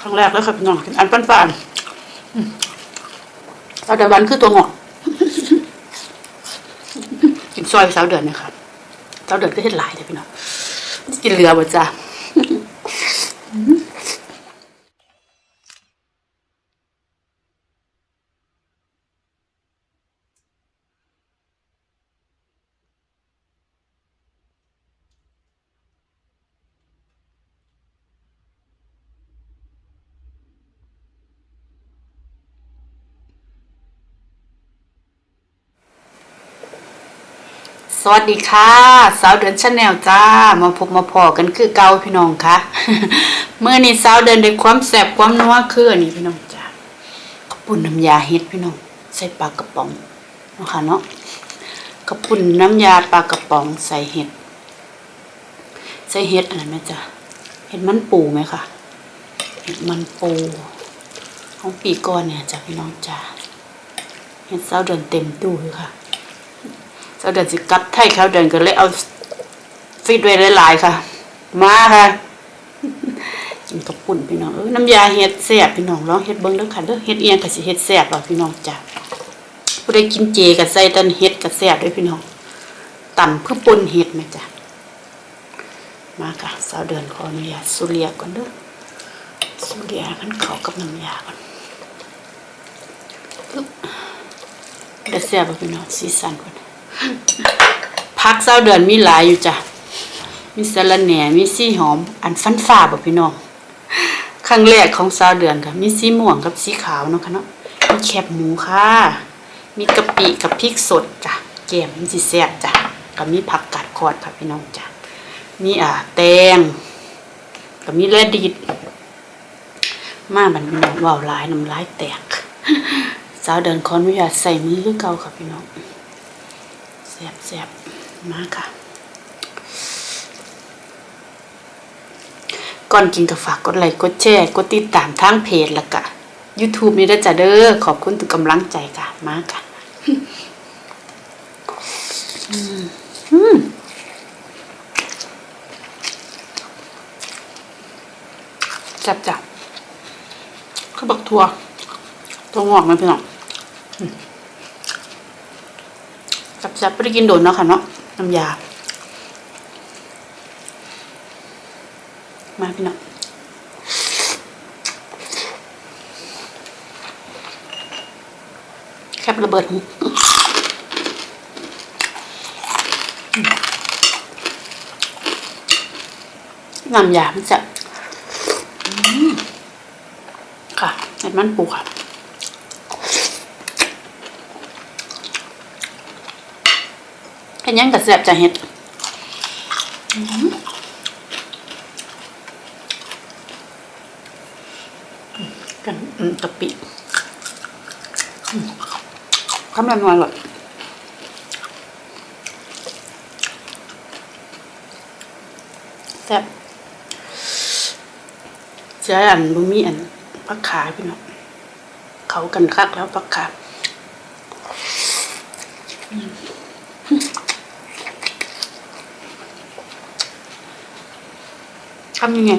ครั้งแรกแล้วค่ะพี่น้องกินอันฟันฟานอืมสาวเดือนวันคือตัวงอกกินซอยสาวเดือนนะครับสาวเดือนก็เห็ดหลายเลยพี่น้องกินเรือบ่จ้า สวัสดีค่ะ สาวเดือนชาแนลจ้า มาพบมาพอกันคือเกาพี่น้องค่ะเมื่อนี้สาวเดือนได้ความแสบความนัวคืออันนี้พี่น้องจ้าขาวปุ่นน้ำยาเฮ็ดพี่น้อง ใส่ปลากระป๋องนะคะเนาะกระปุ่นน้ำยาปลากระป๋องใส่เห็ด ใส่เห็ดอันนั้นไหมจ้าเห็ดมันปูไหมคะเห็ดมันปู ของปีก่อนเนี่ยจ้าพี่น้องจ้าเห็ดสาวเดือนเต็มตู้เลยค่ะ เจ้าเดินสิกับไทยเขาเดินก็เลยเอาฟีดไว้หลายๆค่ะ มาค่ะกินกับปุ่นพี่น้องเออน้ำยาเฮ็ดแซ่บพี่น้องลองเฮ็ดเบิ่งเด้อค่ะเด้อเฮ็ดเอียงก็สิเฮ็ดแซ่บบ่พี่น้องจ้ะผู้ใดกินเจก็ใส่ตันเฮ็ดก็แซ่บด้วยพี่น้องต่ำเพื่อป่นเฮ็ดแม่จ้ะมาค่ะสาวเดินขออนุญาตสุเรียก่อนเด้อสุเรียมันเขากับน้ำยาก่อนปึ๊บได้แซ่บบ่พี่น้องสีสันก่อน พักเศร้าเดือนมีหลายอยู่จ้ะ มีสะระแหน่ มีสีหอม อันฟันฟ้าบ่พี่น้องครั้งแรกของเศร้าเดือนค่ะ มีสีม่วงกับสีขาวเนาะค่ะเนาะ มีแคบหมูค่ะ มีกะปิกับพริกสดจ้ะ แกมมันสิแซ่บจ้ะก็มีผักกาดคอดค่ะพี่น้องจ้ะ มีอ่าแตงก็มีแลดิดมาบันพี่น้องว่าวลายน้ำลายแตกสาวเดินขออนุญาใส่มือคือเก่าค่ะพี่น้อง แซ่บแซ่บมากค่ะ ก่อนกินก็ฝากกดไลค์กดแชร์กดติดตามทางเพจแล้วก็ YouTube นี่ด้วยจ้ะเด้อขอบคุณทุกกำลังใจค่ะ มากค่ะอืมจับจับข้าวบักทัวตัวงอกไหมพี่น้อง จับๆไม่ได้กินโดนเนาะค่ะเนาะน้ำยา มาพี่น้องแคบระเบิดหูน้ำยามันจะค่ะเห็ดมันปูค่ะ เห็นยังกับแสบจะเห็ดกันกะปิอืมคำละน้อยเลยแซ่บเจ้อันบุมีอันพักขาพี่น้องเขากันคักแล้วพักขา ทำยังไง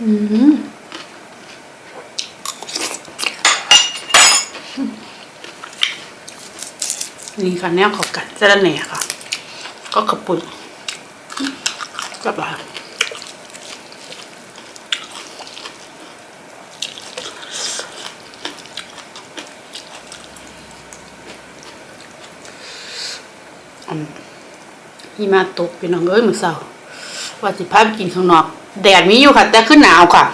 อืม นี่ค่ะแนวเขากัดจะด้านไหนค่ะ ก็ขปุ่นกับอะไรอืมหิมาตกพี่น้องเอ้ยมือเศร้าว่าสิพาไปกินข้างนอก แดดมีอยู่ค่ะ แต่ขึ้นหนาวค่ะ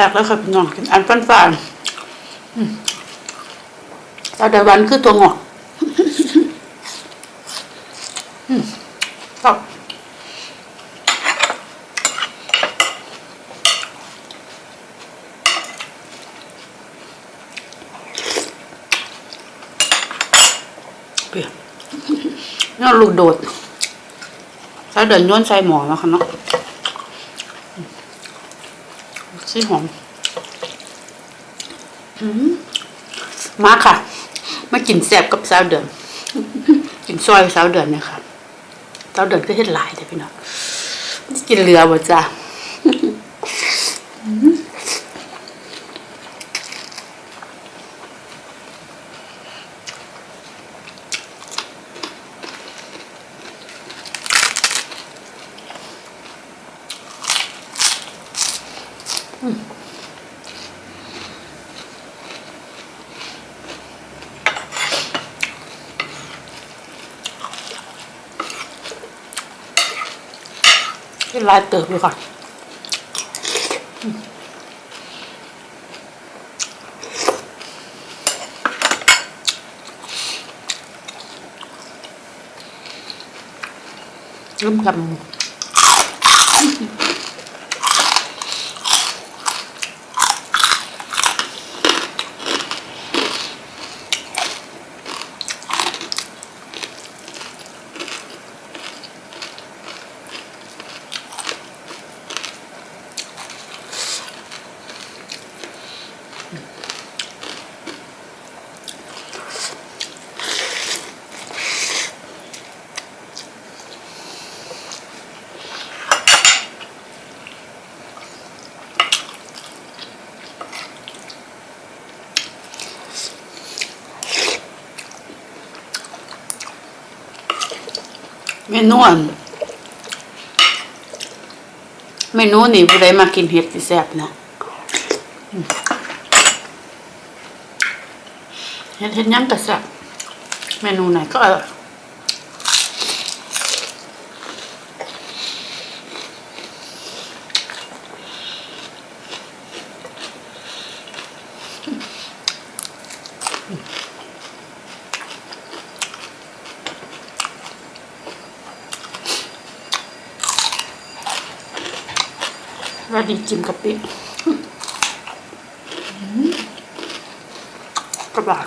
รกแล้วค่ะพี่นอนกินอันฟันฟานตาดวันคือตัวงอกครับเปลี่ยนน่ลูกโดดใส่เดินย้อนใส่หมอแล้วค่ะเนาะ ซีหอมมาค่ะ มากินแสบกับสาวเดือน กินซอยสาวเดือนเนี่ยค่ะสาวเดือนก็เห็ดหลายแต่พี่น้องกินเรือบ่จ้า เฮ็ดหลายเติบอยู่ค่ะลืมกำ เมนูอันเมนูนี่ผู้ใดมากินเห็ดสิแซ่บนะเห็ดเห็ดยังกระแซ่บเมนูไหนก็อร่อย แล้วดีจิ้มกะปิอืมกระบาด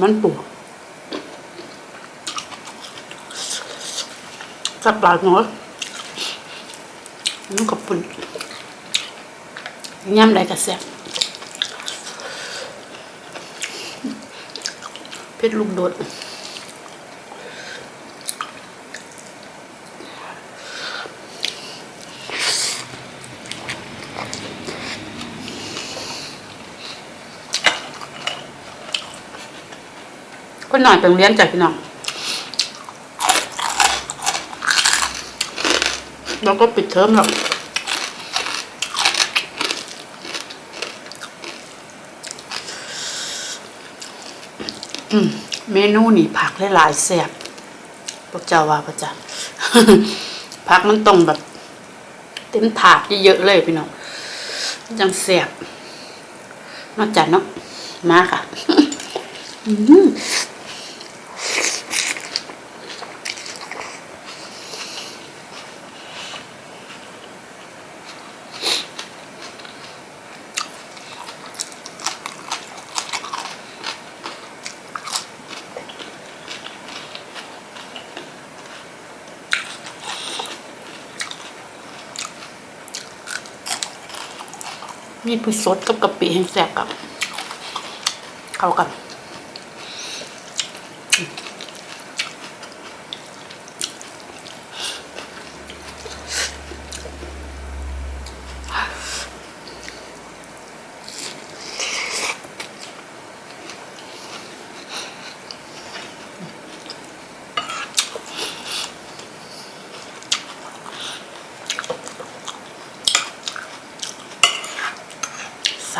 มันปูสับปลาหน่อยน้ำกับปุ่นย่ำได้กระแซบเพชรลูกโดด คนหน่อยเป็นเลี้ยงจากพี่น้องแล้วก็ปิดเทอมแล้วเมนูนี่ผักหลายๆแซ่บพวกเจ้าว่าพระจ้าผักมันต้องแบบ เต็มถาดเยอะๆเลยพี่น้องจังแซ่บนอกจากเนาะมาค่ะ มีผู้สดกับกะปิแห้งแสบกับ เข้ากัน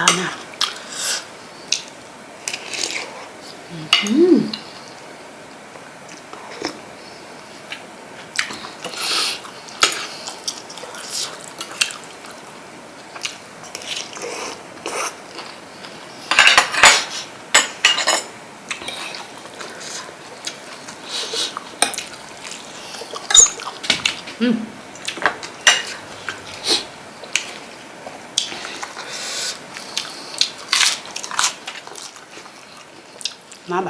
อ อืม อืมมาแบ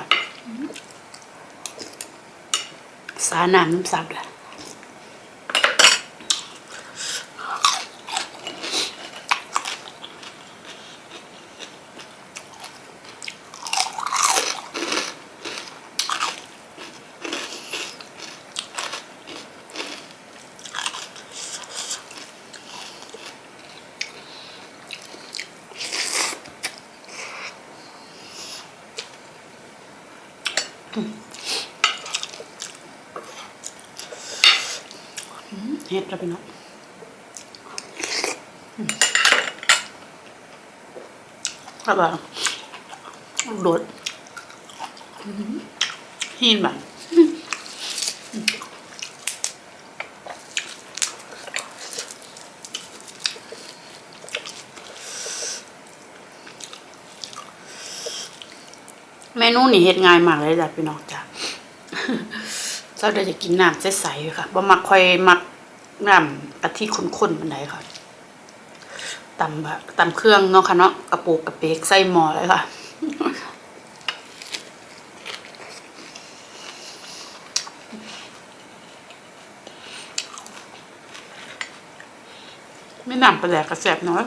ผ็ดแล้วพี่น้องอรับว่าโดดหินแบบเมนูนี่เฮ็ดง่ายมากเลยจ้ะพี่น้องจ้ะเจ้าจะกินน้ำใสๆค่ะบ่มักค่อยมัก น้ำกะทิข้นๆมันไหนค่ะตำแบบตำเครื่องเนาะค่ะเนาะกระปุกกระเปกใส่หม้อเลยค่ะไม่น้ำปลาแหลกกระแสบเนาะ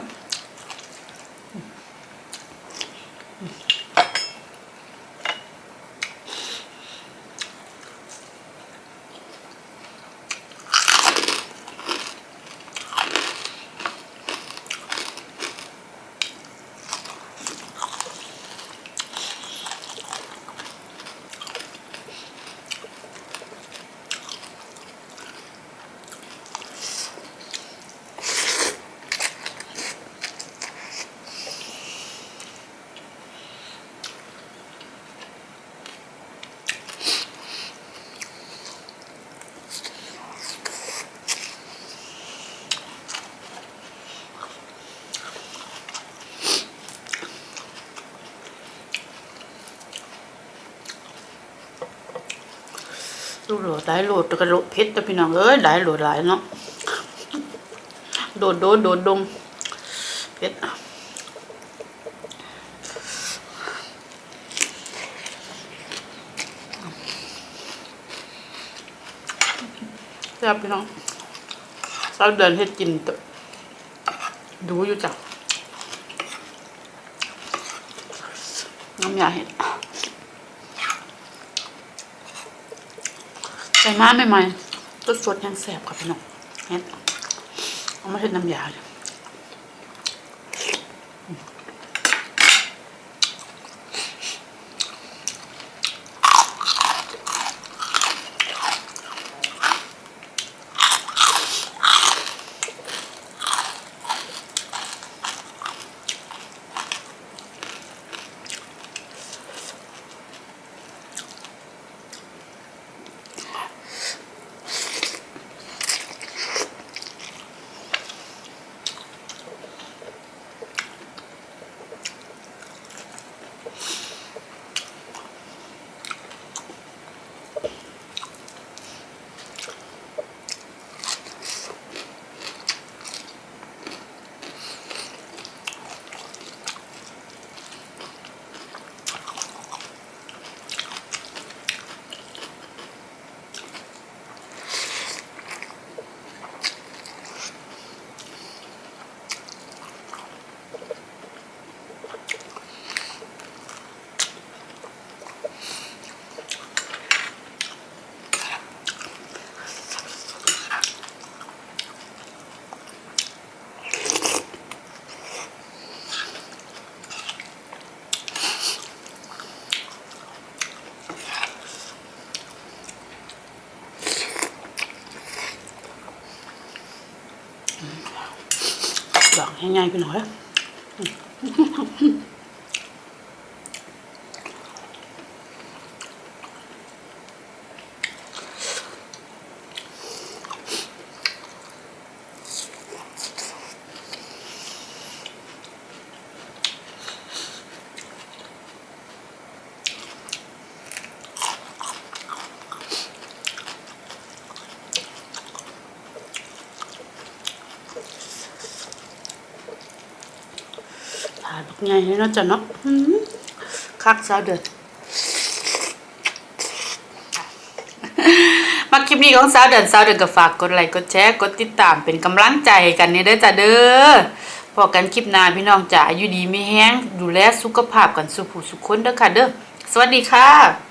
ลูกโหลดได้โหลดกระโหลดเพชรแต่พี่น้องเอ้ยได้โหลดหลายเนาะโดดโดดโดดดงเพชรแซ่บพี่น้องเศร้าเดือนเฮ็ดกินตดูอยู่จ้ะน้ำยาเห็ด ใส่มาใหม่ๆตัวสดยังแสบกับพี่น้องเฮ็ดเอามาเฮ็ดน้ำยาเลย ดอกง่ายๆไปหน่อย ไงเนาะจ้ะเนาะคักสาวเดือนมาคลิปนี้ของสาวเดือนสาวเดือนก็ฝากกดไลค์กดแชร์กดติดตามเป็นกำลังใจให้กันเนี่ยเด้อจ้ะเด้อพอกันคลิปหน้าพี่น้องจ๋าอยู่ดีไม่แห้งดูแลสุขภาพกันสุขผู้สุขคนเด้อค่ะเด้อสวัสดีค่ะ